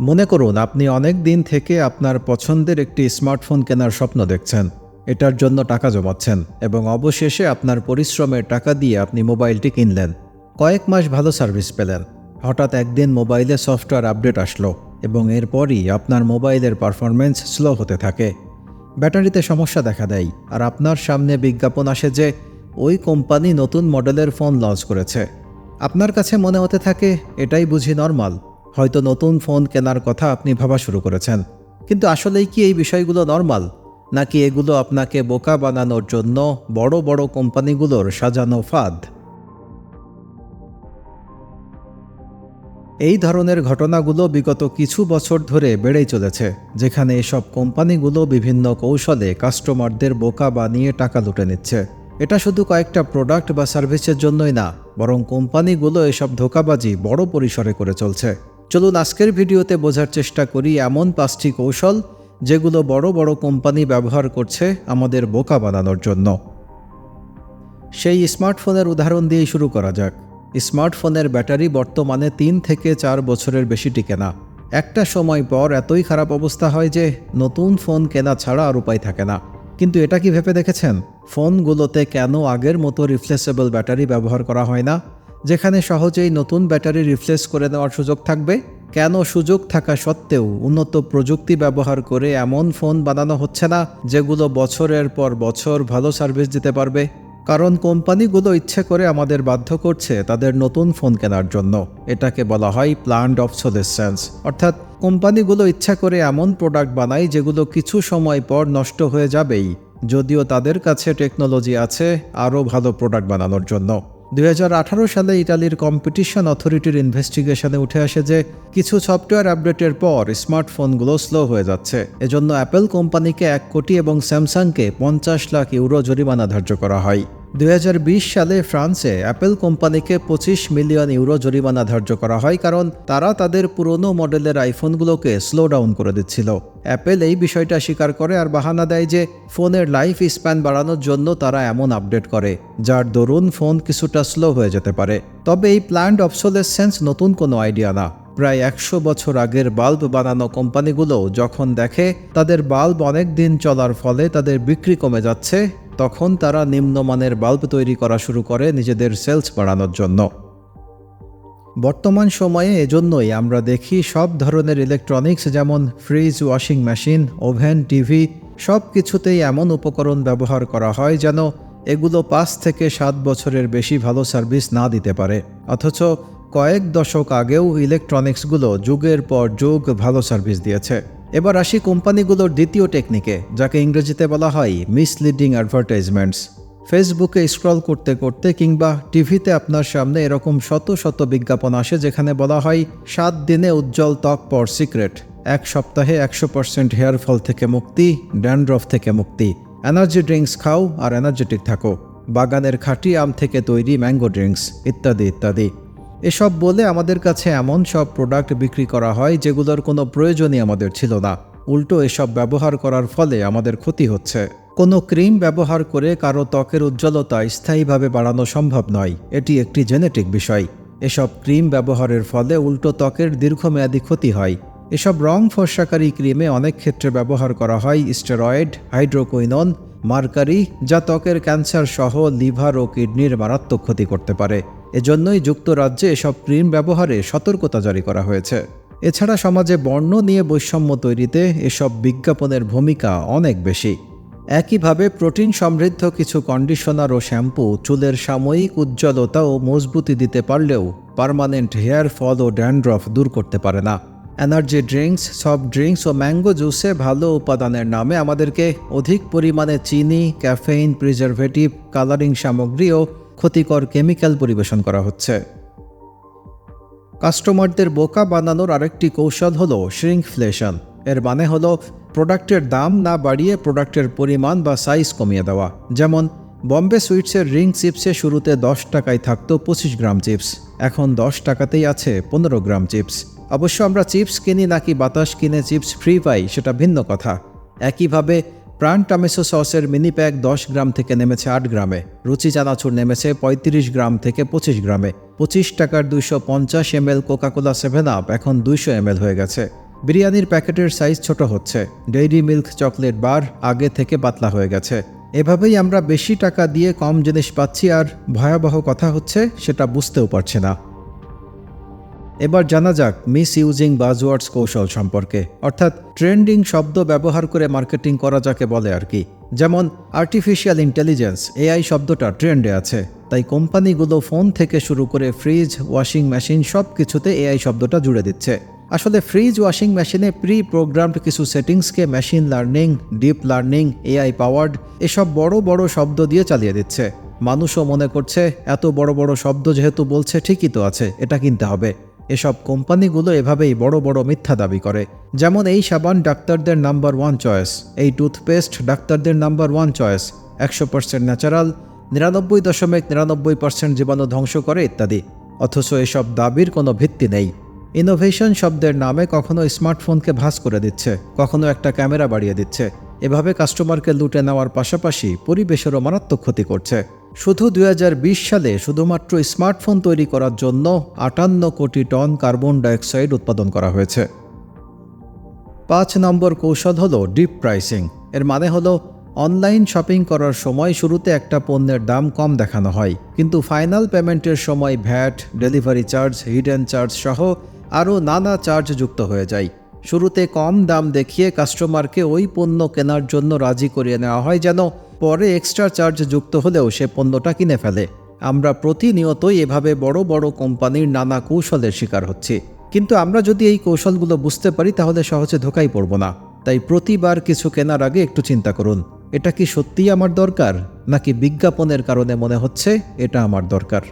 মনে করুন, আপনি অনেক দিন থেকে আপনার পছন্দের একটি স্মার্টফোন কেনার স্বপ্ন দেখছেন। এটার জন্য টাকা জমাচ্ছেন এবং অবশেষে আপনার পরিশ্রমের টাকা দিয়ে আপনি মোবাইলটি কিনলেন। কয়েক মাস ভালো সার্ভিস পেলেন। হঠাৎ একদিন মোবাইলে সফটওয়্যার আপডেট আসলো এবং এরপরই আপনার মোবাইলের পারফরমেন্স স্লো হতে থাকে। ব্যাটারিতে সমস্যা দেখা দেয় আর আপনার সামনে বিজ্ঞাপন আসে যে, ওই কোম্পানি নতুন মডেলের ফোন লঞ্চ করেছে। আপনার কাছে মনে হতে থাকে, এটাই বুঝি নর্মাল। হয়তো নতুন ফোন কেনার কথা আপনি ভাবা শুরু করেছেন। কিন্তু আসলেই কি এই বিষয়গুলো নর্মাল? নাকি এগুলো আপনাকে বোকা বানানোর জন্য বড় বড় কোম্পানিগুলোর সাজানো ফাঁদ? এই ধরনের ঘটনাগুলো বিগত কিছু বছর ধরে বেড়েই চলেছে, যেখানে এসব কোম্পানিগুলো বিভিন্ন কৌশলে কাস্টমারদের বোকা বানিয়ে টাকা লুটে নিচ্ছে। এটা শুধু কয়েকটা প্রোডাক্ট বা সার্ভিসের জন্যই না, বরং কোম্পানিগুলো এসব ধোকাবাজি বড় পরিসরে করে চলছে। চলুন আজকের ভিডিওতে বোঝার চেষ্টা করি এমন পাঁচটি কৌশল যেগুলো বড় বড় কোম্পানি ব্যবহার করছে আমাদের বোকা বানানোর জন্য। সেই স্মার্টফোনের উদাহরণ দিয়েই শুরু করা যাক। স্মার্টফোনের ব্যাটারি বর্তমানে তিন থেকে চার বছরের বেশি টিকে না। একটা সময় পর এতই খারাপ অবস্থা হয় যে নতুন ফোন কেনা ছাড়া আর উপায় থাকে না। কিন্তু এটা কি ভেবে দেখেছেন? ফোনগুলোতে কেন আগের মতো রিপ্লেসেবল ব্যাটারি ব্যবহার করা হয় না? যেখানে সহজেই নতুন ব্যাটারি রিপ্লেস করে নেওয়ার সুযোগ থাকবে। কেন সুযোগ থাকা সত্ত্বেও উন্নত প্রযুক্তি ব্যবহার করে এমন ফোন বানানো হচ্ছে না, যেগুলো বছরের পর বছর ভালো সার্ভিস দিতে পারবে? কারণ কোম্পানিগুলো ইচ্ছে করে আমাদের বাধ্য করছে তাদের নতুন ফোন কেনার জন্য। এটাকে বলা হয় প্ল্যান্ড অবসোলেসেন্স। অর্থাৎ কোম্পানিগুলো ইচ্ছা করে এমন প্রোডাক্ট বানায় যেগুলো কিছু সময় পর নষ্ট হয়ে যাবেই। যদিও তাদের কাছে টেকনোলজি আছে, আরও ভালো প্রোডাক্ট বানানোর জন্য। দুই হাজার আঠারো সালে ইটালির কম্পিটিশন অথরিটির ইনভেস্টিগেশনে উঠে আসে যে কিছু সফটওয়্যার আপডেটের পর স্মার্টফোনগুলো স্লো হয়ে যাচ্ছে। এজন্য অ্যাপেল কোম্পানিকে এক কোটি এবং স্যামসাংকে পঞ্চাশ লাখ ইউরো জরিমানা ধার্য করা হয়। দুই হাজার বিশ সালে ফ্রান্সে অ্যাপেল কোম্পানিকে পঁচিশ মিলিয়ন ইউরো জরিমানা ধার্য করা হয় কারণ তারা তাদের পুরনো মডেলের আইফোনগুলোকে স্লো ডাউন করে দিচ্ছিল। অ্যাপেল এই বিষয়টা স্বীকার করে আর বাহানা দেয় যে ফোনের লাইফ স্প্যান বাড়ানোর জন্য তারা এমন আপডেট করে, যার দরুন ফোন কিছুটা স্লো হয়ে যেতে পারে। তবে এই প্ল্যান্ড অবসোলেসেন্স নতুন কোনো আইডিয়া না। প্রায় একশো বছর আগের বাল্ব বানানো কোম্পানিগুলো যখন দেখে তাদের বাল্ব অনেক দিন চলার ফলে তাদের বিক্রি কমে যাচ্ছে তখন তারা নিম্নমানের বাল্ব তৈরি করা শুরু করে নিজেদের সেলস বাড়ানোর জন্য। বর্তমান সময়ে এজন্যই আমরা দেখি সব ধরনের ইলেকট্রনিক্স যেমন fridge washing machine oven TV সব কিছুতেই এমন উপকরণ ব্যবহার করা হয় যেন এগুলো পাঁচ থেকে সাত বছরের বেশি ভালো সার্ভিস না দিতে পারে। অথচ কয়েক দশক আগেও ইলেকট্রনিক্সগুলো যুগের পর যুগ ভালো সার্ভিস দিয়েছে। এবার আসি কোম্পানিগুলোর দ্বিতীয় টেকনিকে, যাকে ইংরেজিতে বলা হয় মিসলিডিং অ্যাডভার্টাইজমেন্টস ফেসবুকে স্ক্রল করতে করতে কিংবা টিভিতে আপনার সামনে এরকম শত শত বিজ্ঞাপন আসে যেখানে বলা হয়, সাত দিনে উজ্জ্বল ত্বক পর সিক্রেট এক সপ্তাহে একশো পার্সেন্ট হেয়ার ফল থেকে মুক্তি ড্যান্ড্রফ থেকে মুক্তি। এনার্জি ড্রিঙ্কস খাও আর এনার্জেটিক থাকো। বাগানের খাঁটি আম থেকে তৈরি ম্যাঙ্গো ড্রিঙ্কস ইত্যাদি ইত্যাদি। এসব বলে আমাদের কাছে এমন সব প্রোডাক্ট বিক্রি করা হয় যেগুলোর কোনো প্রয়োজনই আমাদের ছিল না। উল্টো এসব ব্যবহার করার ফলে আমাদের ক্ষতি হচ্ছে। কোনো ক্রিম ব্যবহার করে কারও ত্বকের উজ্জ্বলতা স্থায়ীভাবে বাড়ানো সম্ভব নয়। এটি একটি জেনেটিক বিষয়। এসব ক্রিম ব্যবহারের ফলে উল্টো ত্বকের দীর্ঘমেয়াদী ক্ষতি হয়। এসব রং ফর্সাকারী ক্রিমে অনেক ক্ষেত্রে ব্যবহার করা হয় স্টেরয়েড হাইড্রোকুইনন মার্কারি, যা ত্বকের ক্যান্সার সহ লিভার ও কিডনির মারাত্মক ক্ষতি করতে পারে। এজন্যই যুক্তরাজ্যে এসব ক্রিম ব্যবহারে সতর্কতা জারি করা হয়েছে। এছাড়া সমাজে বর্ণ নিয়ে বৈষম্য তৈরিতে এসব বিজ্ঞাপনের ভূমিকা অনেক বেশি। একইভাবে প্রোটিন সমৃদ্ধ কিছু কন্ডিশনার ও শ্যাম্পু চুলের সাময়িক উজ্জ্বলতা ও মজবুতি দিতে পারলেও পার্মানেন্ট হেয়ার ফল ও ড্যান্ড্রফ দূর করতে পারে না। এনার্জি ড্রিঙ্কস, সফট ড্রিঙ্কস ও ম্যাঙ্গো জুসে ভালো উপাদানের নামে আমাদেরকে অধিক পরিমাণে চিনি, ক্যাফেইন, প্রিজারভেটিভ, কালারিং সামগ্রী ও ক্ষতিকর কেমিক্যাল পরিবেশন করা হচ্ছে। কাস্টমারদের বোকা বানানোর আরেকটি কৌশল হলো শ্রিঙ্কফ্লেশন এর মানে হলো প্রোডাক্টের দাম না বাড়িয়ে প্রোডাক্টের পরিমাণ বা সাইজ কমিয়ে দেওয়া। যেমন, বম্বে সুইটসের রিং চিপসে শুরুতে দশ টাকায় থাকতো পঁচিশ গ্রাম চিপস। এখন দশ টাকাতেই আছে পনেরো গ্রাম চিপস। অবশ্য আমরা চিপস কিনি নাকি বাতাস কিনে চিপস ফ্রি পাই, সেটা ভিন্ন কথা। একইভাবে প্রাণ টামেসো সসের মিনি প্যাক দশ গ্রাম থেকে নেমেছে আট গ্রামে। রুচি চানাচুর নেমেছে পঁয়ত্রিশ গ্রাম থেকে পঁচিশ গ্রামে। পঁচিশ টাকার দুইশো পঞ্চাশ M L Coca Cola Seven Up এখন দুইশো এম হয়ে গেছে। বিরিয়ানির প্যাকেটের সাইজ ছোট হচ্ছে। ডেইরি মিল্ক চকলেট বার আগে থেকে পাতলা হয়ে গেছে। এভাবেই আমরা বেশি টাকা দিয়ে কম জিনিস পাচ্ছি আর ভয়াবহ কথা হচ্ছে, সেটা বুঝতেও পারছি না। এবার জানা যাক মিস ইউজিং বাজওয়ার্ডস কৌশল সম্পর্কে। অর্থাৎ ট্রেন্ডিং শব্দ ব্যবহার করে মার্কেটিং করা যাকে বলে আর কি। যেমন আর্টিফিশিয়াল ইন্টেলিজেন্স এআই শব্দটা ট্রেন্ডে আছে। তাই কোম্পানিগুলো ফোন থেকে শুরু করে ফ্রিজ, ওয়াশিং মেশিন সব কিছুতে এআই শব্দটা জুড়ে দিচ্ছে। আসলে ফ্রিজ, ওয়াশিং মেশিনে প্রি প্রোগ্রামড কিছু সেটিংসকে machine learning deep learning AI powered এসব বড় বড় শব্দ দিয়ে চালিয়ে দিচ্ছে। মানুষও মনে করছে, এত বড় বড় শব্দ যেহেতু বলছে ঠিকই তো আছে, এটা কিনতে হবে। এসব কোম্পানিগুলো এভাবেই বড় বড় মিথ্যা দাবি করে। যেমন এই সাবান ডাক্তারদের নাম্বার ওয়ান চয়েস, এই টুথপেস্ট ডাক্তারদের নাম্বার ওয়ান চয়েস, একশো পার্সেন্ট ন্যাচারাল, নিরানব্বই দশমিক নিরানব্বই পার্সেন্ট জীবাণু ধ্বংস করে ইত্যাদি। অথচ এসব দাবির কোনো ভিত্তি নেই। ইনোভেশন শব্দের নামে কখনো স্মার্টফোনকে ভাস করে দিচ্ছে, কখনো একটা ক্যামেরা বাড়িয়ে দিচ্ছে। এভাবে কাস্টমারকে লুটে নেওয়ার পাশাপাশি পরিবেশেরও মারাত্মক ক্ষতি করছে। শুধু দু হাজার বিশ সালে শুধুমাত্র স্মার্টফোন তৈরি করার জন্য আটান্ন কোটি টন কার্বন ডাইঅক্সাইড উৎপাদন করা হয়েছে। পাঁচ নম্বর কৌশল হলো ডিপ প্রাইসিং। এর মানে হলো অনলাইন শপিং করার সময় শুরুতে একটা পণ্যের দাম কম দেখানো হয়, কিন্তু ফাইনাল পেমেন্টের সময় VAT, delivery charge, hidden charge সহ আরও নানা চার্জ যুক্ত হয়ে যায়। শুরুতে কম দাম দেখিয়ে কাস্টমারকে ওই পণ্য কেনার জন্য রাজি করিয়ে নেওয়া হয় যেন পরে এক্সট্রা চার্জ যুক্ত হলেও সে পণ্যটা কিনে ফেলে। আমরা প্রতিনিয়তই এভাবে বড় বড় কোম্পানির নানা কৌশলের শিকার হচ্ছি। কিন্তু আমরা যদি এই কৌশলগুলো বুঝতে পারি, তাহলে সহজে ধোকাই পড়ব না। তাই প্রতিবার কিছু কেনার আগে একটু চিন্তা করুন, এটা কি সত্যিই আমার দরকার, নাকি বিজ্ঞাপনের কারণে মনে হচ্ছে এটা আমার দরকার?